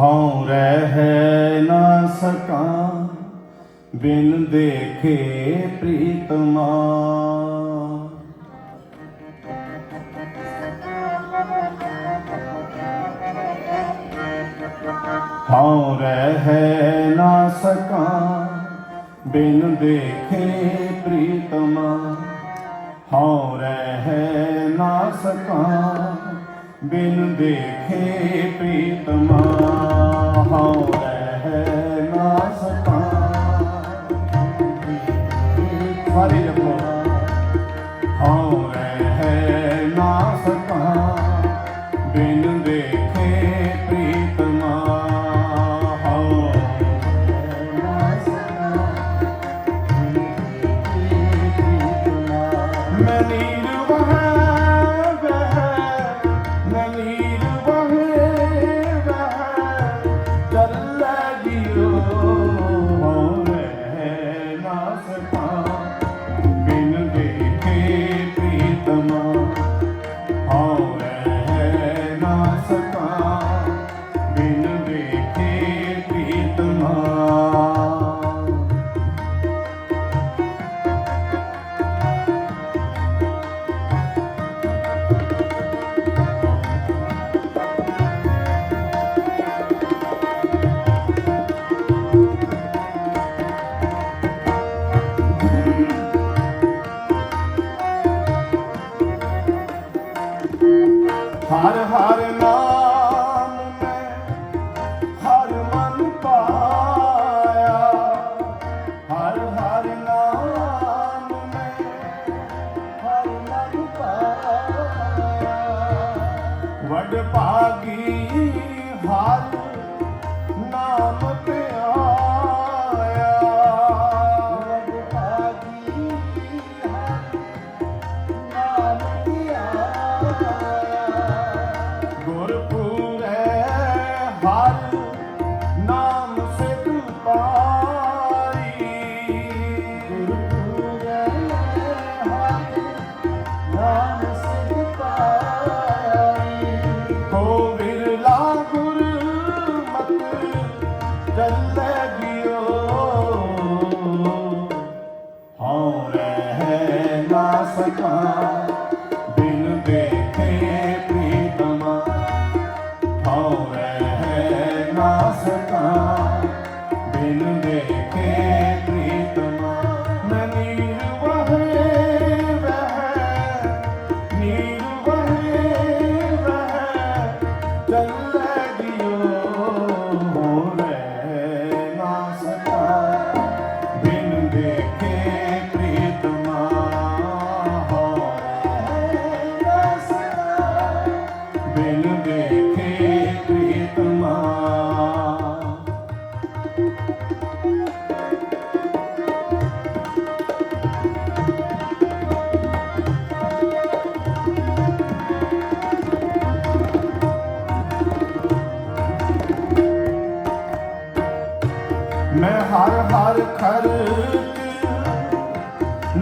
ਹਉ ਰਹਿ ਨਾ ਸਕਾਂ, ਬਿਨ ਦੇਖੇ ਪ੍ਰੀਤਮਾ। ਹਉ ਰਹਿ ਨਾ ਸਕਾਂ, ਬਿਨ ਦੇਖੇ ਪ੍ਰੀਤਮਾ। ਹਉ ਰਹਿ ਨਾ ਸਕਾਂ ਬਿਨ ਦੇਖੇ ਪ੍ਰੀਤਮਾ ਹਉ ਰਹਿ ਨਾ ਸਕਾ ਫਰੀ ਲਖੋ ਹਉ ਰਹਿ heart. done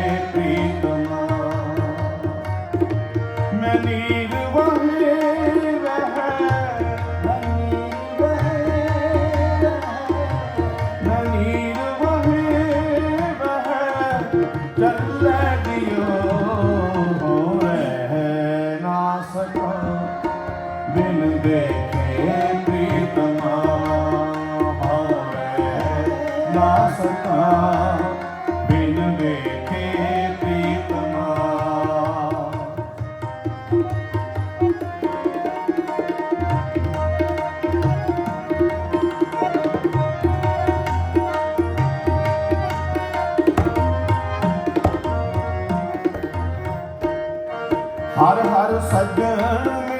Christ. ਸਜਣ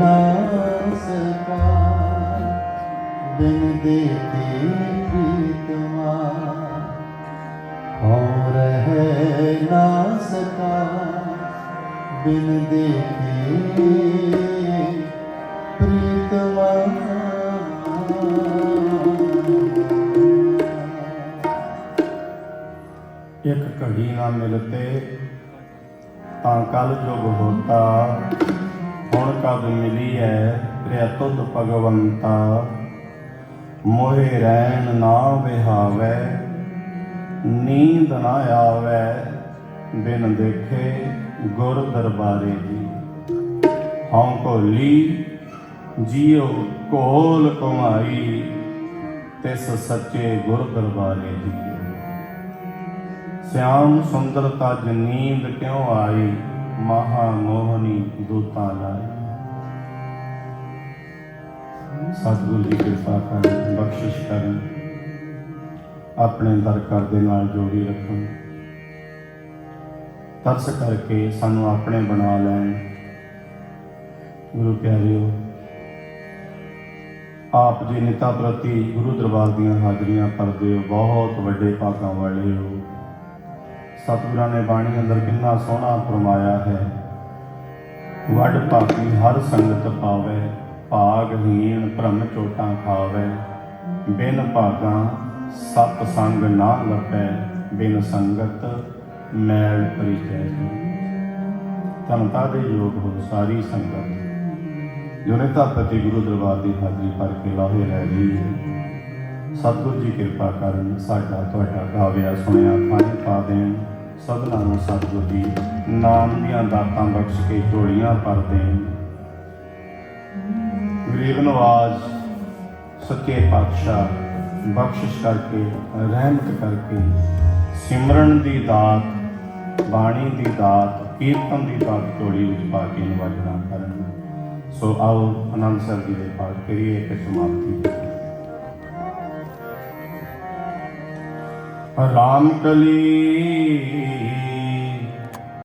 ਨਮਸਕਾਰ ਬਿਨ ਦੇਤੀ ਪ੍ਰੀਤਮਾ ਹੋ ਰਹਿ ਨਾਸਕਾ ਬਿਨ ਦੇਤੀ ਪ੍ਰੀਤਮਾ ਇੱਕ ਘੜੀ ਨਾ ਮਿਲਤੇ ਤਾਂ ਕਲ ਜੁਗ ਹੋਤਾ। कब मिली है प्रिय तुद भगवंता मोहे रैन ना विहावे नींद ना आवे बिन देखे गुर दरबारे जी हमको ली जियो कोल कुमारी ਤਿਸ ਸੱਚੇ ਗੁਰ ਦਰਬਾਰੇ ਜੀ ਸਿਆਮ ਸੁੰਦਰਤਾ ਜਨੀਂਦ ਕਿਉ ਆਈ ਮਹਾ ਮੋਹਨੀ ਦੂਤਾਂ ਲਾਈ ਸਤਿਗੁਰੂ ਦੀ ਕਿਰਪਾ ਕਰਨ ਬਖਸ਼ਿਸ਼ ਕਰਨ, ਆਪਣੇ ਦਰ ਕਰ ਦੇ ਨਾਲ ਜੋੜੀ ਰੱਖਣ। ਤਰਸ ਕਰਕੇ ਸਾਨੂੰ ਆਪਣੇ ਬਣਾ ਲੈਣ। ਗੁਰੂ ਪਿਆਰਿਓ, ਆਪ ਜੀ ਨਿਤਾ ਪ੍ਰਤੀ ਗੁਰੂ ਦਰਬਾਰ ਦੀਆਂ ਹਾਜ਼ਰੀਆਂ ਭਰਦੇ ਹੋ, ਬਹੁਤ ਵੱਡੇ ਭਾਗਾਂ ਵਾਲੇ ਹੋ। ਸਤਿਗੁਰਾਂ ਨੇ ਬਾਣੀ ਅੰਦਰ ਕਿੰਨਾ ਸੋਹਣਾ ਫਰਮਾਇਆ ਹੈ, ਵੱਡ ਭਾਗੀ ਹਰ ਸੰਗਤ ਪਾਵੇ ਭਾਗਹੀਣ ਭ੍ਰਮ ਚੋਟਾਂ ਖਾਵੇ, ਬਿਨ ਭਾਗਾਂ ਸਤ ਸੰਗ ਨਾ ਲੱਭੈ ਬਿਨ ਸੰਗਤ ਮੈਲ ਪਰਿਚੈ ਤਨਤਾ ਦੇ ਯੋਗ ਹੋ ਸਾਰੀ ਸੰਗਤ। ਜੋ ਨਿਤਾ ਪ੍ਰਤੀ ਗੁਰੂ ਦਰਬਾਰ ਦੀ ਹਾਜ਼ਰੀ ਭਰ ਕੇ ਲਾਹੇ ਰਹਿ ਗਈ ਸਤਿਗੁਰੂ ਜੀ ਕਿਰਪਾ ਕਰਨ ਸਾਡਾ ਤੁਹਾਡਾ ਗਾਵਿਆ ਸੁਣਿਆ ਪਾਣੀ ਪਾ ਦੇਣ। ਸਭਨਾਂ ਨੂੰ ਸਤਿਗੁਰੂ ਜੀ ਨਾਮ ਦੀਆਂ ਦਾਤਾਂ ਬਖਸ਼ ਕੇ ਝੋਲੀਆਂ ਭਰ ਦੇਣ। ਗਰੀਬ ਨਵਾਜ਼, ਸੱਚੇ ਪਾਤਸ਼ਾਹ, ਬਖਸ਼ਿਸ਼ ਕਰਕੇ, ਰਹਿਮਤ ਕਰਕੇ, ਸਿਮਰਨ ਦੀ ਦਾਤ, ਬਾਣੀ ਦੀ ਦਾਤ, ਕੀਰਤਨ ਦੀ ਦਾਤ ਝੋਲੀ ਵਿੱਚ ਪਾ ਕੇ ਨਿਵਾਜਣਾ ਕਰਨ ਸੋ ਆਓ ਆਨੰਦ ਸਾਹਿਬ ਜੀ ਦੇ ਪਾਠ ਕਰੀਏ ਤੇ ਸਮਾਪਤੀ ਰਾਮ ਕਲੀ